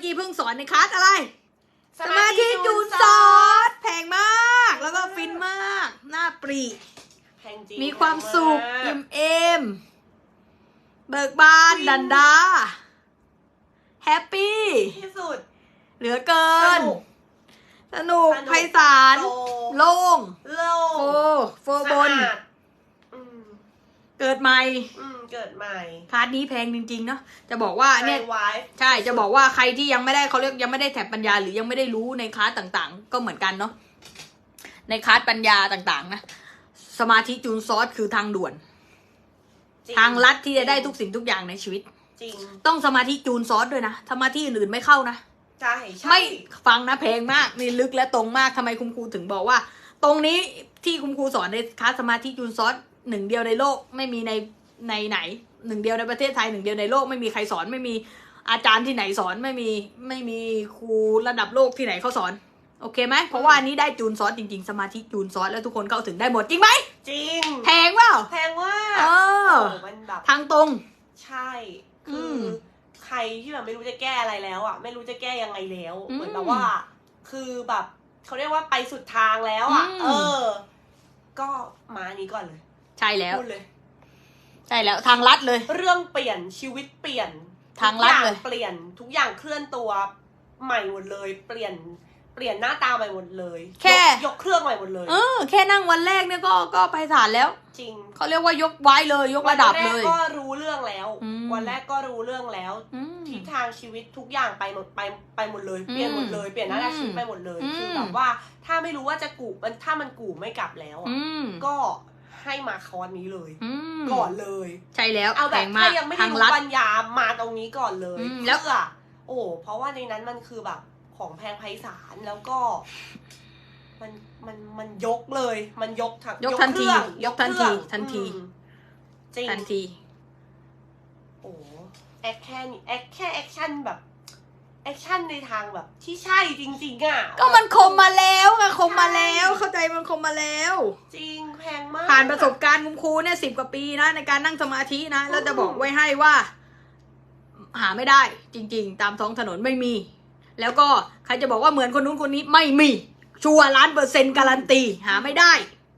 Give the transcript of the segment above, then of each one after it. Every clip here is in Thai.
อกี้เพิ่งสอนในคลาสอะไร สมาธิจูนซอสแพงมาก แล้วก็ฟินมาก หน้าปรีแพงจริงมีความสุขแพอิ่งมมากเอม เบิกบานฟินดันดา แฮปปี้ ที่สุด เหลือเกิน สนุกสนุกสนุกไพศาลโลโล่งโล่งโฟโฟบน สะอาดอืม เกิดใหม่ อืมเกิดใหม่คลาสนี้แพงจริงๆเนาะจะบอกว่าเนี่ยไวายใช่จะบอกว่าใครที่ยังไม่ได้เขาเรียกยังไม่ได้แถบปัญญาหรือยังไม่ได้รู้ในคลาสต่างๆ ก็เหมือนกันเนาะในคลาสปัญญาต่างๆนะสมาธิจูนซอสคือทางด่วนจริทางลัดที่จะได้ทุกสิ่งทุกอย่างในชีวิต จริงต้องสมาธิจูนซอสด้วยนะสมาธิอื่นๆไม่เข้านะ ใช่ใช่ ไม่ฟังนะเพลงมากนี่ลึกและตรงมากทำไมคุณครูถึงบอกว่า ตรงนี้ที่คุณครูสอนในคลาสสมาธิจูนซอส หนึ่งเดียวในโลกไม่มีในในไหนหนึ่งเดียวในประเทศไทยหนึ่งเดียวในโลกไม่มีใครสอนไม่มีอาจารย์ที่ไหนสอนไม่มีไม่มีครูระดับโลกที่ไหนเขาสอน โอเคไหมเพราะว่าอันนี้ได้จูนซอสจริง ๆ สมาธิจูนซอสแล้วทุกคนเข้าถึงได้หมดจริงไหมจริงแพงเปล่าแพงว่าเออโอ้มันแบบทางตรง ใช่คืออมใครที่แบบไม่รู้จะแก้อะไรแล้วอะ ไม่รู้จะแก้ยังไงแล้วอืมเหมือนแบบว่า คือแบบเขาเรียกว่าไปสุดทางแล้วอะอืมเออ ก็มาอันนี้ก่อนเลย ใช่แล้ว พูดเลย ใช่แล้วทางลัดเลย เรื่องเปลี่ยนชีวิตเปลี่ยนทางลัดทุกอเลยเปลี่ยนทุกอย่างเคลื่อนตัวใหม่หมดเลย เปลี่ยนเปลี่ยนหน้าตาใหม่หมดเลยแค่ ยกยกเครื่องใหม่หมดเลย เออ แค่นั่งวันแรกเนี่ยก็ก็ไปศาลแล้ว จริงเขาเรียกว่ายกไว้เลย ยกระดับเลยวันแรกก็รู้เรื่องแล้ว อืม วันแรกก็รู้เรื่องแล้วอืม ทิศทางชีวิตทุกอย่างไปหมดไปไปหมดเลย เปลี่ยนหมดเลยเปลี่ยนหน้าตาชีวิตไปหมดเลยอืม คือแบบว่าถ้าไม่รู้ว่าจะกูมันถ้ามันกูไม่กลับแล้วอะอืม ก็ ให้มาคอร์สนี้เลยอืมก่อนเลย ใช่แล้วเอาแบแพบงมาถ้ากยังไม่ได้ทางรู้ลัดปัญญามาตรงนี้ก่อนเลยอืมแล้วเพื่อโอ้โหเพราะว่าในนั้นมันคือแบบของแพงไพศาลแล้วก็ มันมันมันยกเลย มันยกทั้งยกทันทีเครื่องยกทันทีเครื่องทันทีอืมจริงทันที โอ้โหแอคแค่นี้แอคแค่แอคชั่นแบบ แอคชั่นในทางแบบที่ใช่จริงๆอะก็มันคมมาแล้วไงคมมาแล้ว เข้าใจมันคมมาแล้ว จริงแพงมากผ่านประสบการณ์คุณครูเนี่ยสิบกว่าปีนะในการนั่งสมาธินะแล้วจะบอกไว้ให้ว่า หาไม่ได้ จริง ๆ ตามท้องถนนไม่มี แล้วก็ใครจะบอกว่าเหมือนคนนู้นคนนี้ไม่มี ชัวร์ล้านเปอร์เซ็นต์การันตีหาไม่ได้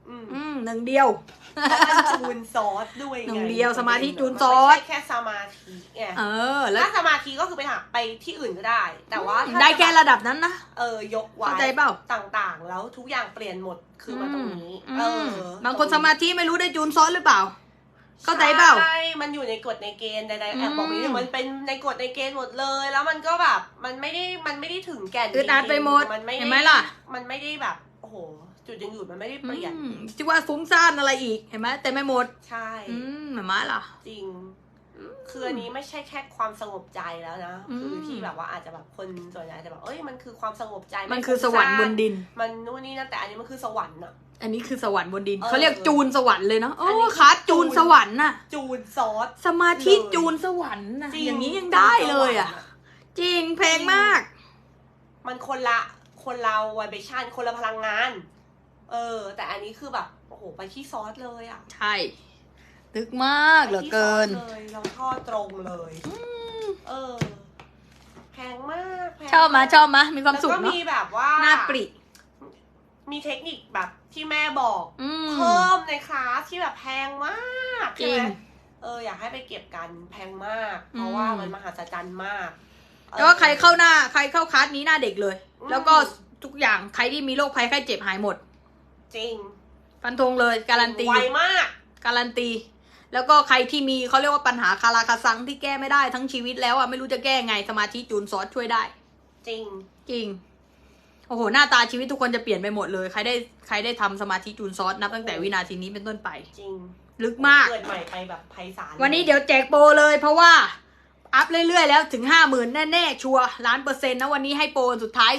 อืมอืมหนึ่งเดียวเพราะ มันจูนซอสด้วยไงหนึ่งเดียวสมาธิจูนซอสมันไม่ใช่แค่สมาธิไงเออ แล้วถ้าสมาธิก็คือไปหาไปที่อื่นก็ได้ แต่ว่าถ้าได้แค่จะบบระดับนั้นนะเออยกไว้เข้าใจเปล่าต่างๆ แล้วทุกอย่างเปลี่ยนหมดคือมาตรงนี้อืมเออมบางคนสมาธิไม่รู้ได้จูนซ้อนหรือเปล่าเข้าใจเปล่าใช่ มันอยู่ในกฎในเกณฑ์ใดๆแอบบอกนิดนึอืงมมันเป็นในกฎในเกณฑ์หมดเลย แล้วมันก็แบบ มันไม่ได้ มันไม่ได้ถึงแก่นอึดอัดจริงๆไปหมด มันไม่เห็ได้นไหมล่ะ มันไม่ได้แบบ โอ้โห จุดยังอยู่มันไม่ได้เปลี่ยนอืมที่ว่าฟุ้งซ่านอะไรอีกเห็นไหมแต่ไม่หมด ใช่อืมเห็นไหมล่ะจริงคืออันนี้ไม่ใช่แค่ความสงบใจแล้วนะอืมคือที่แบบว่าอาจจะแบบคนส่วนใหญ่จะแบบเอ้ยมันคือความสงบใจ มันคือสวรรค์บนดิน มันนู่นนี่นั่นแต่อันนี้มันคือสวรรค์อะอันนี้คือสวรรค์บนดินเออเขาเรียกจูนสวรรค์เลยเนาะโอ้อันนี้คือคาร์ดจูนจูนสวรรค์น่ะ จูนซอสสมาธิเลยจูนสวรรค์น่ะจริอย่างนี้ยังได้เลยอะจูนสวรรค์จริงเพลงมาก มันคนละคนเราไวเบชั่นคนละพลังงาน เออ แต่อันนี้คือแบบโอ้โหไปที่ซอสเลยอะใช่ลึกมากเหลือเกินไปที่ซอสเลยเราทอดตรงเลย เออ แพงมากแพงชอบมาชอบมามีความสุขแล้วก็เนาะมีแบบว่า หน้าปริ มีเทคนิคแบบที่แม่บอกอืม เพิ่มในคลาสที่แบบแพงมากจริใช่ง ไหมเอออยากให้ไปเก็บกันแพงมาก เพราะว่าอืมมันมหัศจรรย์มากแต่ว่าใครเข้าหน้าใครเข้าคลาสนี้หน้าเด็กเลย อืม แล้วก็ทุกอย่างใครที่มีโรคภัยไข้เจ็บหายหมด จริง ฟันธงเลยการันตี ไวมาก การันตี แล้วก็ใครที่มีเขาเรียกว่าปัญหาคาราคาซังที่แก้ไม่ได้ทั้งชีวิตแล้วอะไม่รู้จะแก้ไงสมาธิจูนซอสช่วยได้ จริง จริง โอ้โห หน้าตาชีวิตทุกคนจะเปลี่ยนไปหมดเลย ใครได้ใครได้ทำสมาธิจูนซอสนับตั้งแต่วินาทีนี้เป็นต้นไป จริงลึกมาก เกิดใหม่ไปแบบไพศาลวันนี้เดี๋ยวแจกโปรเลยเพราะว่า อัพเรื่อยๆ แล้วถึงห้าหมื่นแน่ ๆ ชัวร์ล้านเปอร์เซ็นต์นะวันนี้ให้โปรสุดท้าย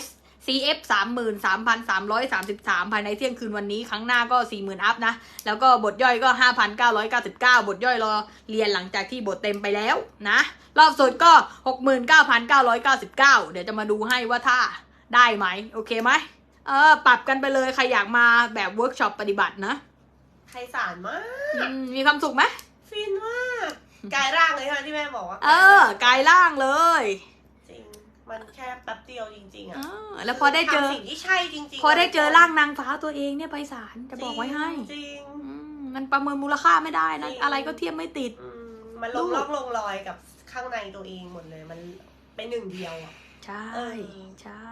CF สามหมื่นสามพันสามร้อยสามสิบสามภายในเที่ยงคืนวันนี้ ครั้งหน้าก็สี่หมื่นอัพนะ แล้วก็บทย่อยก็ห้าพันเก้าร้อยเก้าสิบเก้าบทย่อยรอเรียนหลังจากที่บทเต็มไปแล้วนะ รอบสดก็หกหมื่นเก้าพันเก้าร้อยเก้าสิบเก้าเดี๋ยวจะมาดูให้ว่าถ้าได้ไหม โอเคไหมเออ ปรับกันไปเลย ใครอยากมาแบบเวิร์กช็อปปฏิบัตินะไพศาลมาก มีความสุขไหม ฟินมาก กายร่างเลยใช่ไหมที่แม่บอกว่า เออ กายล่างเลย มันแค่แป๊บเดียวจริง ๆอะอ่าแล้วพอได้เจอทำสิ่งที่ใช่จริง ๆ พอได้เจอร่างนางฟ้าตัวเองเนี่ยไพศาลจะบอกไว้ให้จริงอืมมันประเมินมูลค่าไม่ได้นะจริงอะไรก็เทียบไม่ติดๆอืมมันลงล็อกลงรอยกับข้างในตัวเองหมดเลย มันเป็นหนึ่งเดียวอะใช่เออใช่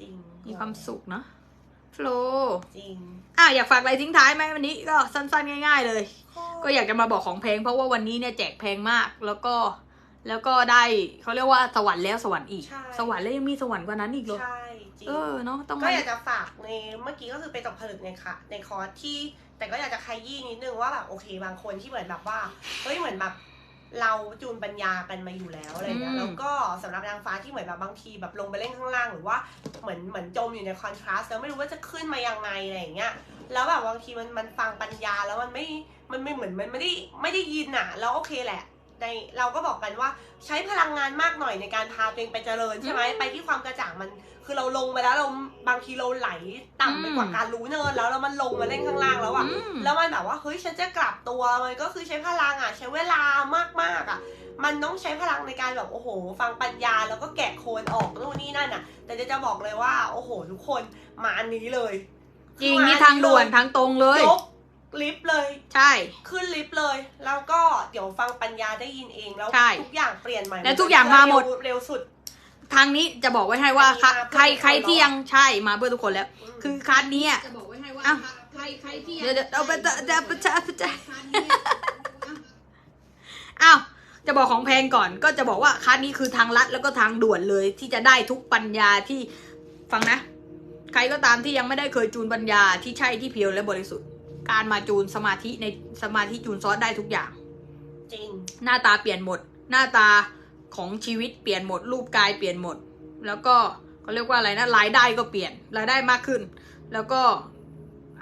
จริงมีความสุขเนอะโฟลจริงอะอยากฝากอะไรทิ้งท้ายไหมวันนี้ก็สั้นๆ ง่าย ๆ เลย ก็อยากจะมาบอกของแพงเพราะว่าวันนี้เนี่ยแจกแพงมากแล้วก็ แล้วก็ได้เขาเรียกว่าสวรรค์แล้วสวรรค์อีก ใช่ สวรรค์แล้วยังมีสวรรค์กว่านั้นอีกเหรอใช่จริง เออเนาะต้องก็มาอยากจะฝากในเมื่อกี้ก็คือไปตกผลึกในค่ะ ในคอร์สที่ แต่ก็อยากจะขยี้นิดนึงว่าแบบโอเคบางคนที่เหมือนแบบว่าเฮ้ยเหมือนแบบเราจูนปัญญากันมาอยู่แล้วอะไรเงี้ยแล้วก็สำหรับนางฟ้าที่เหมือนแบบบางทีแบบลงไปเล่นข้างล่างหรือว่าเหมือนเหมือนจมอยู่ในคอนทราสต์แล้วไม่รู้ว่าจะขึ้นมายังไงอะไรอย่างเงี้ยแล้วแบบบางทีมันมันฟังปัญญาแล้วมันไม่มันไม่เหมือนมันไม่ได้ไม่ได้ยินอะ แล้วโอเคแหละ ในเราก็บอกกันว่าใช้พลังงานมากหน่อยในการพาตัวเองไปเจริญใช่ไหมอืมไปที่ความกระจ่างมัน คือเราลงไปแล้วเราบางทีเราไหลต่ำไปกว่าอืมการรู้เนินแล้วแล้วมันลงมาเล่นข้างล่างแล้วอะอืมแล้วมันแบบว่าเฮ้ยฉันจะกลับตัวมันก็คือใช้พลังอะใช้เวลามากๆอะมันต้องใช้พลังในการแบบโอ้โห ฟังปัญญาแล้วก็แกะโคลนออกนู่นนี่นั่นอะแต่จะจะบอกเลยว่า โอ้โห ทุกคนมาอันนี้เลยจริงคือมนี่ทางด่วนทางตรงเลยยก ลิฟต์เลย ใช่ ขึ้นลิฟต์เลย แล้วก็เดี๋ยวฟังปัญญาได้ยินเองแล้วใช่ทุกอย่างเปลี่ยนใหม่และทุกอย่างมาหมด เร็วเร็วสุด ทางนี้จะบอกไว้ให้ว่าอันนี้มาใครเพื่อใครทุกคนที่ยังใช่มาเพื่อทุกคนแล้วอืมคือคัสนี้อะจะบอกไว้ให้ว่าอ้าวใครใครที่เดี๋ยวเดี๋ยวเอาไปจะจะจะจะจะคันนี้อ้าวจะบอกของแพงก่อนก็จะบอกว่าคัสนี้คือทางลัดแล้วก็ทางด่วนเลยที่จะได้ทุกปัญญาที่ฟังนะ ใครก็ตามที่ยังไม่ได้เคยจูนปัญญาที่ใช่ที่เพียวและบริสุทธิ์ การมาจูนสมาธิในสมาธิจูนซอสได้ทุกอย่าง จริง หน้าตาเปลี่ยนหมด หน้าตาของชีวิตเปลี่ยนหมด รูปกายเปลี่ยนหมด แล้วก็เขาเรียกว่าอะไรนะรายได้ก็เปลี่ยนรายได้มากขึ้น แล้วก็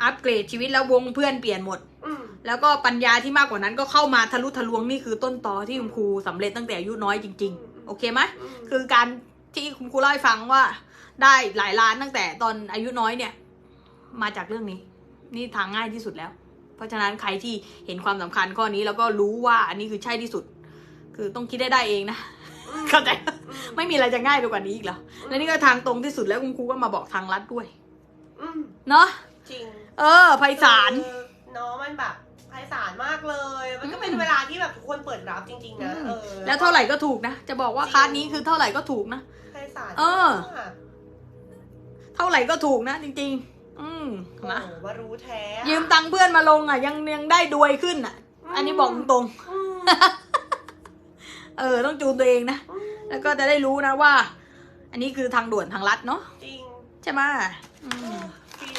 อัปเกรดชีวิตแล้ววงเพื่อนเปลี่ยนหมดอืมแล้วก็ปัญญาที่มากกว่านั้นก็เข้ามาทะลุทะลวงนี่คือต้นตอที่คุณครูสำเร็จตั้งแต่อายุน้อยจริง ๆ โอเคไหมอืมคือการที่คุณครูเล่าให้ฟังว่า ได้หลายล้านตั้งแต่ตอนอายุน้อยเนี่ย มาจากเรื่องนี้ นี่ทางง่ายที่สุดแล้ว เพราะฉะนั้นใครที่เห็นความสำคัญข้อนี้แล้วก็รู้ว่าอันนี้คือใช่ที่สุด คือต้องคิดได้ได้เองนะเข้าใจอืมไม่มีอะไรจะง่ายไปกว่านี้อีกแล้วและนี่ก็ทางตรงที่สุดแล้วคุณครูก็มาบอกทางลัดด้วยอืมเนาะจริง เออไพศาลคือเนาะมันแบบไพศาลมากเลย มันก็เป็นอืมเวลาที่แบบทุกคนเปิดรับจริง ๆ นะอืมเออแล้วเท่าไหร่ก็ถูกนะจะบอกว่าคลาสนี้คือเท่าไหร่ก็ถูกนะไพศาลเออมากเท่าไหร่ก็ถูกนะจริง ๆ อืมโอ้นะโหมารู้แท้ ยืมตังค์เพื่อนมาลงอะ ยังยังได้ดวยขึ้นอะ อันนี้บอกตรงอืมๆเออ ต้องจูนตัวเองนะอืมแล้วก็จะได้รู้นะว่า อันนี้คือทางด่วนทางลัดเนาะจริง ใช่ไหมอืเอมอจริง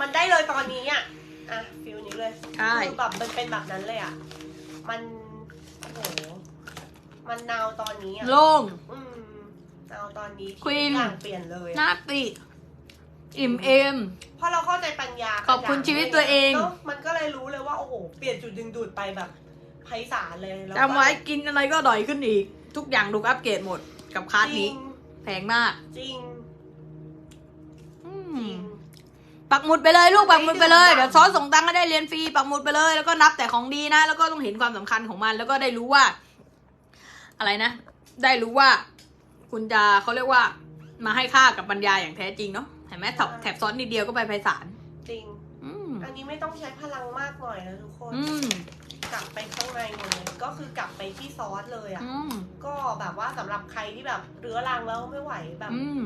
มันได้เลยตอนนี้อะอะฟิลนี้เลยใช่คือแบบมันเป็นแบบนั้นเลยอะ มันโอ้โหมันนาวตอนนี้อะโล่งอืมนาวตอนนี้ที่ Queen ทุกอย่างเปลี่ยนเลยหอะน้าปิ อิ่มเอม เพราะเราเข้าใจปัญญาขอบคุณชีวิตตัวเองนอะมันก็เลยรู้เลยว่าโอ้โหเปลี่ยนจุดดึงดูดไปแบบไพศาลเลยแล้วก็จำไว้กินอะไรก็อร่อยขึ้นอีก ทุกอย่างถูกอัปเกรดหมดกับคลาสจรินี้งแพงมาก จริงอืจริม ง ปักหมุดไปเลยลูกปักหมุดไปเลยไม่ถึงเดี๋ยวซอสส่งตังค์ก็ได้เรียนฟรีปักหมุดไปเลย แล้วก็นับแต่ของดีนะ แล้วก็ต้องเห็นความสำคัญของมัน แล้วก็ได้รู้ว่า อะไรนะ ได้รู้ว่า คุณจะเขาเรียกว่า มาให้ค่ากับปัญญาอย่างแท้จริงเนาะ เห็นไหมแถบแถบซ้อนนิดเดียวก็ไปไพศาลจริง อืมอันนี้ไม่ต้องใช้พลังมากหน่อยนะทุกคน อืมกลับไปข้างในหมดเลยก็คือกลับไปที่ซอสเลยอะ อืมก็แบบว่าสำหรับใครที่แบบเรื้อรังแล้วไม่ไหวแบบ อืม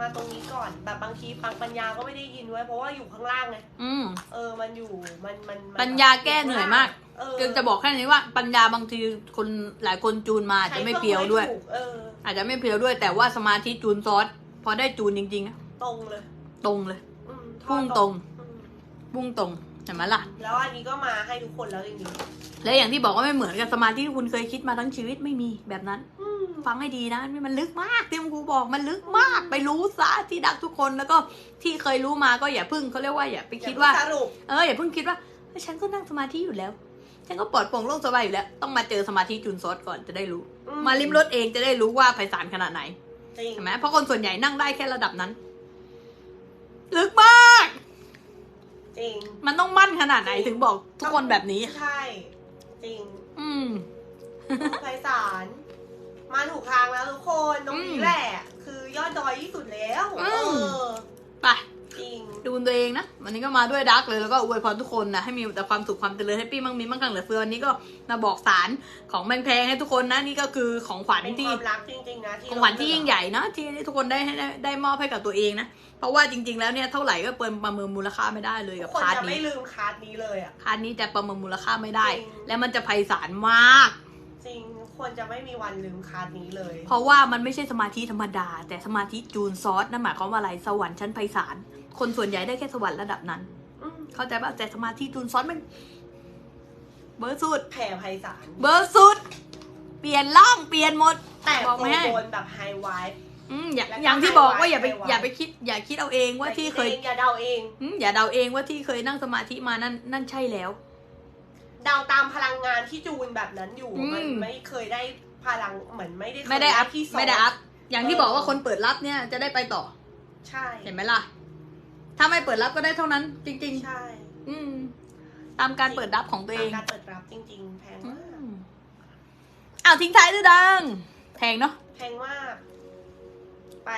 มาตรงนี้ก่อน แบบบางทีฟังปัญญาก็ไม่ได้ยินไว้เพราะว่าอยู่ข้างล่างไงอืม เออมันอยู่มันมันมันปัญญาแก้เหนื่อยมาก เออคือจะบอกแค่นี้ว่าปัญญาบางทีคนหลายคนจูนมาอาจจะไม่เพียวด้วย ใช้ครื่องไม่ถูกเอออาจจะไม่เพียวด้วยแต่ว่าสมาธิจูนซอสพอได้จูนจริงๆอะ ตรงเลย ตรงเลยอืมพุ่งตรงอืมพุ่งตรงเห็นไหมล่ะ แล้วอันนี้ก็มาให้ทุกคนแล้วจริงและอย่างที่บอกว่าไม่เหมือนกับสมาธิที่คุณเคยคิดมาทั้งชีวิตไม่มีแบบนั้น ๆอืมฟังให้ดีนะนี่มันลึกมากที่ครูบอกมันลึกมาก ไปรู้ซะที่ดักทุกคนแล้วก็ที่เคยรู้มาก็อย่าพึ่งเขาเรียกว่าอย่าไปคิดว่า อย่เพิ่งสรุปเอออย่าเพิ่งคิดว่าเฮ้ยฉันก็นั่งสมาธิอยู่แล้ว ฉันก็ปลอดโปร่งโล่งสบายอยู่แล้ว ต้องมาเจอสมาธิจูนซอสก่อนจะได้รู้ อืมาลิมรถเองจะได้รู้ว่าไพศาลขนาดไหนจริง เห็นไหมเพราะคนส่วนใหญ่นั่งได้แค่ระดับนั้น ลึกมาก จริง มันต้องมั่นขนาดไหนถึงบอกทุกคนแบบนี้ ใช่ จริง อืมไพศาลมาถูกทางแล้วทุกคนตรงอืนี้มแหละ คือยอดดอยที่สุดแล้วอืเอมอไป จริงดูตัวเองนะ วันนี้ก็มาด้วยดักเลยแล้วก็อวยพรทุกคนนะให้มีแต่ความสุขความเจริญให้ปี้มั่งมีมั่งคั่งเหลือเฟือวันนี้ก็มาบอกสารของแพงๆให้ทุกคนนะนี่ก็คือของขวัญเป็นคที่วามรักจริงๆนะที่ของขวัญที่ยิ่งใหญ่นะที่ทุกคนได้ให้ได้ได้มอบให้กับตัวเองนะเพราะว่าจริง ๆ แล้วเนี่ยเท่าไหร่ก็เปินประเมินมูลค่าไม่ได้เลยทุกับกคนพาร์ทจะไม่นี้ลืมคาร์ดนี้เลยอะพาร์ทนี้จะประเมินมูลค่าไม่ได้จริงและมันจะไพศาลมากจริงทุกคนจะไม่มีวันลืมคาร์ดนี้เลย เพราะว่ามันไม่ใช่สมาธิธรรมดา แต่สมาธิจูนซอสนั่นหมายความว่าอะไรสวรรค์ชั้นไพศาล คนส่วนใหญ่ได้แค่สวรรค์ระดับนั้นอืมเข้าใจป่ะแต่สมาธิจูนซอสมัน เบอร์สุดแผ่ไพศาลเบอร์สุด เปลี่ยนร่างเปลี่ยนหมด แต่บอกโปไม่รให้โบนแบบไฮไวท์อืมอย่างแล้วก็อย่างที่บอกว่าไฮไวท์อย่าไปไฮไวท์อย่าไปคิด อย่าคิดเอาเองว่าที่เคย อย่าเดาเองอืมอย่าเดาเองว่าที่เคยนั่งสมาธิมานั่นนั่นใช่แล้ว เดาตามพลังงานที่จูนแบบนั้นอยู่อืมมันไม่เคยได้พลังเหมือนไม่ได้เคยไม่ได้อัพที่สองไม่ได้อัพอย่างที่เออบอกว่าคนเปิดรับเนี่ยจะได้ไปต่อ ใช่ เห็นไหมล่ะ ถ้าไม่เปิดรับก็ได้เท่านั้น จริงใช่ๆอืม ตามการเปิดรับของตัวเอง การเปิดรับจริง ๆ แพงอืมากมอ้าวทิ้งท้ายด้วยดังแพงเนาะแพงมากไป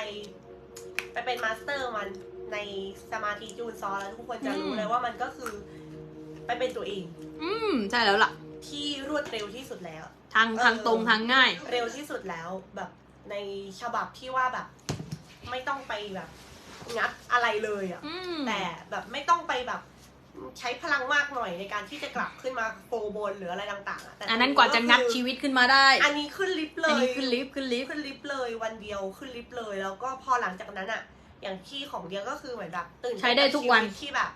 ไปเป็นมาสเตอร์มันในสมาธิจูนซอแล้วทุกคนจะรู้เลยว่ามันก็คือ ไปเป็นตัวเอง อืม ใช่แล้วล่ะ ที่รวดเร็วที่สุดแล้ว ทางทางตรงทางง่าย เร็วที่สุดแล้วแบบในฉบับที่ว่าแบบ ไม่ต้องไปแบบ งัดอะไรเลยอะ่ะอืม แต่แบบไม่ต้องไปแบบใช้พลังมากหน่อยในการที่จะกลับขึ้นมาโฟบนหรืออะไรต่างๆอะแต่อันนั้นกว่าจะงัดชีวิตขึ้นมาได้ อันนี้ขึ้นลิฟต์เลอันย นี้ขึ้นลิฟต์ขึ้นลิฟต์ ขึ้นลิฟต์เลยวันเดียวขึ้นลิฟต์เลย แล้วก็พอหลังจากนั้นอะอย่างที่ของเดียก็คือเหมือนแบบตื่นเต้นใช้ได้ทุกวันบชีตที่แบบ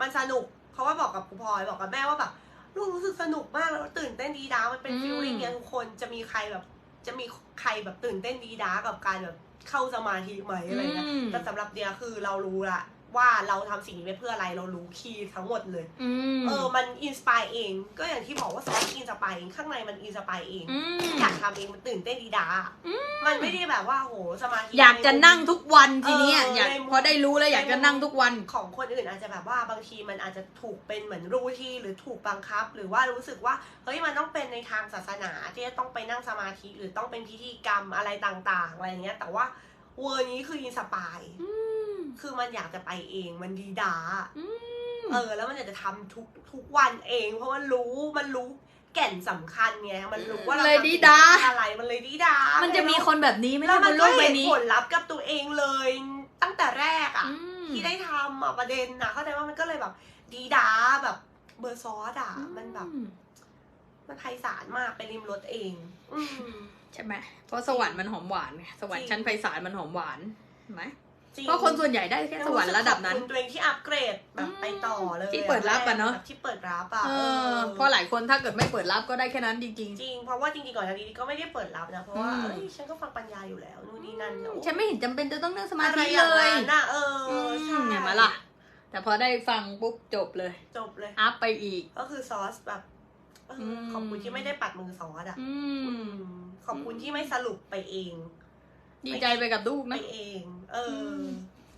มันสนุก เพราะว่าบอกกับครูพลอยบอกกับแม่ว่าแบบลูกรู้สึกสนุกมากแล้วตื่นเต้นดีด้ามันเป็นฟีลลิ่งเนี้ยทุกคนจะมีใครแบบ จะมีใครแบบตื่นเต้นดีด้ากับการแบบ เข้าสมาธิไหมอะไรเงี้ยอืมแต่สำหรับเดียคือเรารู้ละ ว่าเราทำสิ่งนี้ไปเพื่ออะไรเรารู้คีย์ทั้งหมดเลยอืมเออมันอินสปายเอง ก็อย่างที่บอกว่าซอสอินสปายเองข้างในมันอินสปายเองอืมอยากทำเองมันตื่นเต้นดีด้ามันไม่ได้แบบว่าโหสมาธิอยากจะนั่งทุกวันทีเนี้ยเอออยากในมุมพอได้รู้แล้วอยากจะนั่งทุกวันของคนอื่นอาจจะแบบว่าบางทีมันอาจจะถูกเป็นเหมือนรูทีหรือถูกบังคับ หรือว่ารู้สึกว่าเฮ้ยมันต้องเป็นในทางศาสนาที่จะต้องไปนั่งสมาธิหรือต้องเป็นพิธีกรรมอะไรต่าง ๆ อะไรอย่างเงี้ย แต่ว่าเวอร์นี้คืออินสปายอืม คือมันอยากจะไปเองมันดีดาอืมเออ แล้วมันอยากจะทำทุกทุกวันเอง เพราะมันรู้มันรู้แก่นสำคัญไงมันรู้ว่าเราเลยทำดีสิ่งดานี้อะไรมันเลยดีดา มันจะมีคนแบบนี้ไหมแล้วในบมันนโลก็กใบเห็นนี้ผลลัพธ์กับตัวเองเลย ตั้งแต่แรกอะอืมที่ได้ทำอะประเด็นนะเข้าใจว่ามันก็เลยแบบ ดีดาแบบเบอร์ซอสอะมันแบบอืมมันไพศาลมากไปริมรถเองอืมใช่ไหมเพราะสวรรค์มันหอมหวานไงสวรรจริค์งชั้นไพศาลมันหอมหวานเห็นไหม จริงเพราะคนส่วนใหญ่ได้แค่สวรรค์ระดับนั้นขอบคุณตัวเองที่อัปเกรดแบบไปต่อเลยที่เปิดรับอะเนอะแบบที่เปิดรับอะเอเอออเพราะหลายคนถ้าเกิดไม่เปิดรับก็ได้แค่นั้นจริงจริงเพราะว่าจริงๆก่อนหน้านี้ก็ไม่ได้เปิดรับนะเพราะว่าอืมเอ้ยฉันก็ฟังปัญญาอยู่แล้วนู่นนี่นั่นโอ้ๆฉันไม่เห็นจำเป็นจะต้องนั่งสมาอะไรธิอย่างเลยนั้นน่ะเอออือมใช่เห็นไหมล่ะแต่พอได้ฟังปุ๊บจบเลย จบเลยอัพไปอีก ก็คือซอสแบบเอออมขอบคุณที่ไม่ได้ปัดมือซอสอะอือืมมขอบคุณที่ไม่สรุปไปเอง ดีใจไปกับลูกไปนะ เอง เอออม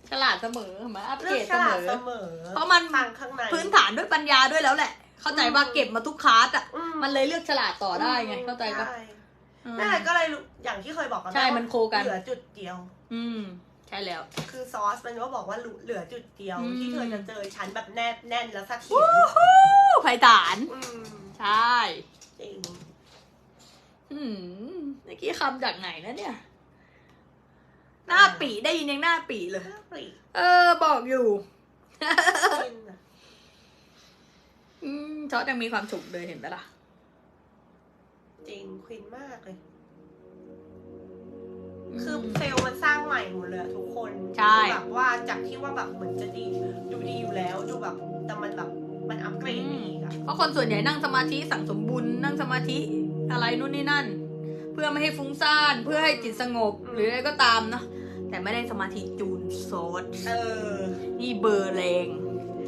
ฉลาดเสมอเห็นไหมอัปเลืเกรอกดฉเสมลาดอเสมอเพราะมันทางข้างใน พื้นฐานด้วยปัญญาด้วยแล้วแหละ เข้าใจว่าอืม เก็บมาทุกคลาสอะ อืมันเลยเลือกฉลาดต่อได้ไง เข้าใจปะช่อืม นั่นแหละก็เลยรู้อย่างที่เคยบอกกันใช่ว่ามันโคกัน เหลือจุดเดียว อืม ใช่แล้ว คือซอสมันก็บอกว่าเหลือจุดเดียว อืม ที่เธอจะเจอฉันแบบแนบแน่นแล้วสักทีไพฐาน อืมใช่ จริง อืมเมื่อกี้คำจากไหนนะเนี่ย หน้าปีได้ยินยังหน้าปีเลยน่าปรีเออ บอกอยู่จริงอะอืมชอตยังมีความสุขเลยเห็นไหมล่ะ จริงควินมากเลย คือเซลล์มันสร้างใหม่หมดเลยอะทุกคนใช่คือแบบว่าจากที่ว่าแบบเหมือนจะดี ดูดีอยู่แล้ว ดูแบบ แต่มันแบบมันอัปเกรดไปอีกอะเพราะคนส่วนใหญ่นั่งสมาธิสั่งสมบุญนั่งสมาธิอะไรนู่นนี่นั่น เพื่อไม่ให้ฟุ้งซ่าน เพื่อให้จิตสงบ หรืออะไรก็ตามเนาะ แต่ไม่ได้สมาธิจูนโซดเออ นี่เบอร์แรง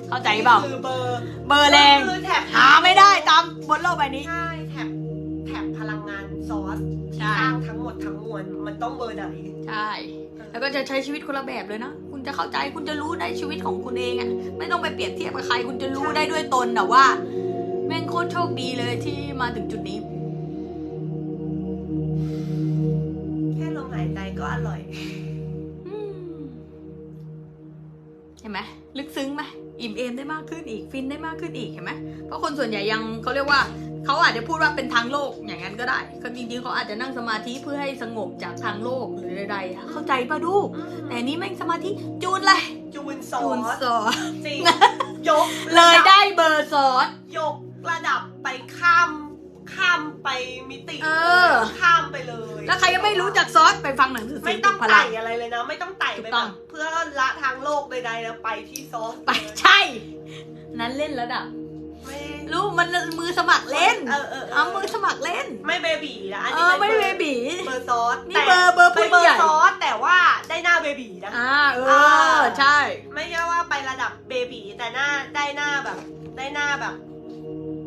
เข้าใจเปล่า คือเบอร์เบอร์แรง คือแท็บหาไม่ได้ตามบนโลกใบนี้ ใช่แท็บแท็บพลังงานซอสที่ใช่ สร้างทั้งหมดทั้งมวลมันต้องเบอร์ไหน ใช่ แล้วก็จะใช้ชีวิตคนละแบบเลยนะ คุณจะเข้าใจ คุณจะรู้ได้ชีวิตของคุณเองอะไม่ต้องไปเปรียบเทียบกับใคร คุณจะรู้ได้ด้วยตนแต่ว่า แม่งโคตรโชคดีเลยที่มาถึงจุดนี้ากขึ้นอีกเห็นไหมเพราะคนส่วนใหญ่ยังเขาเรียกว่าเขาอาจจะพูดว่าเป็นทางโลกอย่างนั้นก็ได้ก็จริงๆเขาอาจจะนั่งสมาธิเพื่อให้สงบจากทางโลกหรือใดๆเข้าใจป่ะดูกแต่อันนี้แม่งสมาธิจูนเลยจูนซอจูนสซอสจริงยกเลยระบได้เบอร์ซอสยกระดับไปข้ามข้ามไปมิติเออ ข้ามไปเลยแล้วใครยังไม่รู้จักซอสไปฟังหนังสือไม่ต้องพลัไต่งอะไรเลยนะ ไม่ต้องไต่ถูไปกแบต้องบเพื่อละทางโลกใดๆแล้วไปที่ซอสไปใช่ นั้นเล่นระดับไม่รู้มันมือสมัครเล่นเออเออเอามือสมัครเล่น ไม่เบบีนะอันเอนี้อไม่ป็นเบบี เบอร์ซอสนี่แต่เบอร์เบอร์เป็นผู้เบอใหญ่ร์ซอสแต่ว่าได้หน้าเบบีนะ อ่าเออ่า อใช่ ไม่ใช่ว่าไประดับเบบีแต่หน้าได้หน้าแบบ ได้หน้าแบบ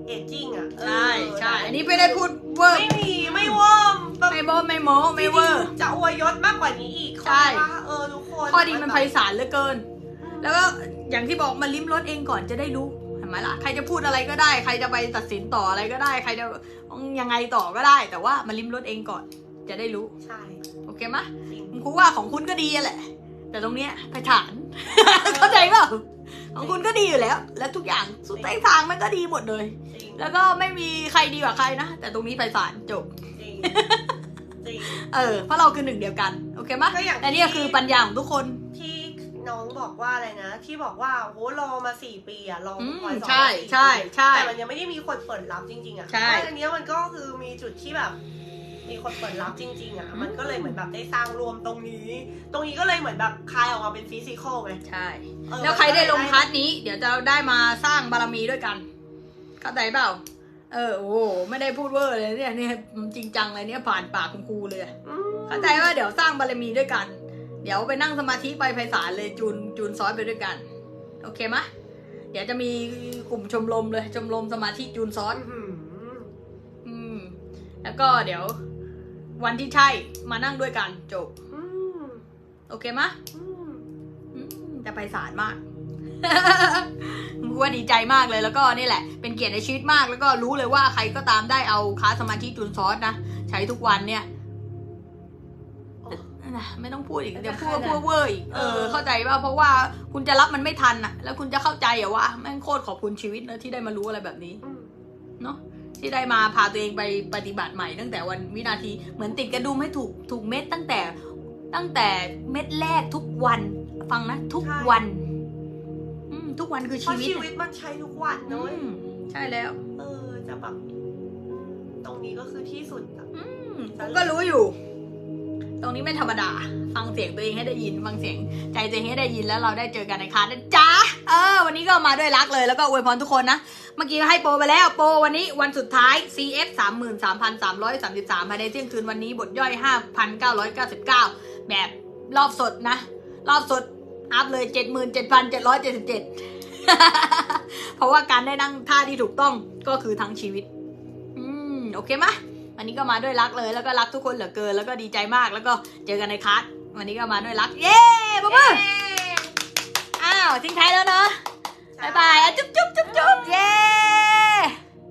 เอจจิ้งอะเออใช่ใช่อันนี้ไม่ได้พูดเวอร์ไม่มีไม่เวิร์มแบบไม่โบไม่โมไม่เวอร์จะอวยยศมากกว่านี้อีกใช่เข้าจปะเออทุกคน ข้อดีมันไพศาลเหลือเกิน แล้วก็อย่างที่บอกมาลิ้มรสเองก่อนจะได้รู้เห็นไหมล่ะ ใครจะพูดอะไรก็ได้ ใครจะไปตัดสินต่ออะไรก็ได้ ใครจะยังไงต่อก็ได้ แต่ว่ามาลิ้มรสเองก่อนจะได้รู้ ใช่ โอเคไหมจริงคุณครูว่าของคุณก็ดีอะแหละ แต่ตรงเนี้ยไพศาลเข้าใจเปล่าของคุณก็ดีอยู่แล้ว แล้วทุกอย่างสุดท้ายทางมันก็ดีหมดเลยจริงแล้วก็ไม่มีใครดีกว่าใครนะ แต่ตรงนี้ไพศาลจบจริงจริงเออ เพราะเราคือหนึ่งเดียวกัน โอเคไหมก็อย่างและนี่ก็คือปัญญาของทุกคนที่ น้องบอกว่าอะไรนะ ที่บอกว่าโหรอมาสี่ปีอะรออืมคอยสอนใช่มาสี่ใช่ปีใช่แต่มันยังไม่ได้มีคนเปิดรับจริง ๆอะใช่เพราะอันเนี้ยมันก็คือมีจุดที่แบบ มีคนเปิดรับจริง ๆอะมันก็เลยเหมือนแบบได้สร้างรวมตรงนี้ ตรงนี้ก็เลยเหมือนแบบคลายออกมาเป็นฟิสิกอลไงใช่เออแล้วใครได้ลงพาร์ทนี้ เดี๋ยวจะได้มาสร้างบารมีด้วยกันเข้าใจเปล่าเออโอ้โหไม่ได้พูดเวอร์เลยเนี่ยเนี่ยจริงจังเลยเนี่ยผ่านปากคุณครูเลยอืมเข้าใจว่าเดี๋ยวสร้างบารมีด้วยกัน เดี๋ยวไปนั่งสมาธิไปไพศาลเลยจูนจูนซอสไปด้วยกัน โอเคไหมเดี๋ยวจะมีกลุ่มชมรมเลย ชมรมสมาธิจูนซอสอื้อหืออืม แล้วก็เดี๋ยว วันที่ใช่มานั่งด้วยกันจบอืมโอเคไหมอืมอืมแต่ไพศาลมากว่าดีใจมากเลยแล้วก็นี่แหละ เป็นเกียรติในชีวิตมากแล้วก็รู้เลยว่าใครก็ตามได้เอาคลาสสมาธิจูนซอสนะ ใช้ทุกวันเนี่ยโอ้ นะไม่ต้องพูดอีกมันจะเดี๋ยวพูดขนาดพูดเวอร์อีกเอเอออเข้าใจว่าเพราะว่าคุณจะรับมันไม่ทันอะแล้วคุณจะเข้าใจเหรอว่าแม่งโคตรขอบคุณชีวิตนะที่ได้มารู้อะไรแบบนี้อืมเนาะที่ได้มาพาตัวเองไปปฏิบัติใหม่ตั้งแต่วันวินาทีเหมือนติดกระดุมให้ถูกถูกเม็ดตั้งแต่ตั้งแต่เม็ดแรกทุกวัน ฟังนะ ทุกวันอืมทุกวันคือเพราะชีวิตชีวิตมันใช้ทุกวันอืเนอะมใช่แล้ว เออจะแบบตรงนี้ก็คือที่สุดอะอืมผมก็รู้อยู่ ตรงนี้ไม่ธรรมดา ฟังเสียงตัวเองให้ได้ยิน ฟังเสียงใจตัวเองให้ได้ยินแล้วเราได้เจอกันในคลาสนะจ๊ะ เออ วันนี้ก็มาด้วยรักเลยแล้วก็อวยพรทุกคนนะ เมื่อกี้ให้โปรไปแล้ว โปรวันนี้วันสุดท้าย CF 33,333ภายในเที่ยงคืนวันนี้บทย่อย 5,999 แบบรอบสดนะ รอบสดอัพเลย 77,777 เพราะว่าการได้นั่งท่าที่ถูกต้องก็คือทั้งชีวิต อืม โอเคไหม วันนี้ก็มาด้วยรักเลยแล้วก็รักทุกคนเหลือเกินแล้วก็ดีใจมากแล้วก็เจอกันในคลาสวันนี้ก็มาด้วยรัก เย้บ๊ายบายอ้าวทิ้งท้ายแล้วเนาะบ๊ายบายอะจุ๊บจุ๊บจุ๊บจุ๊บเย้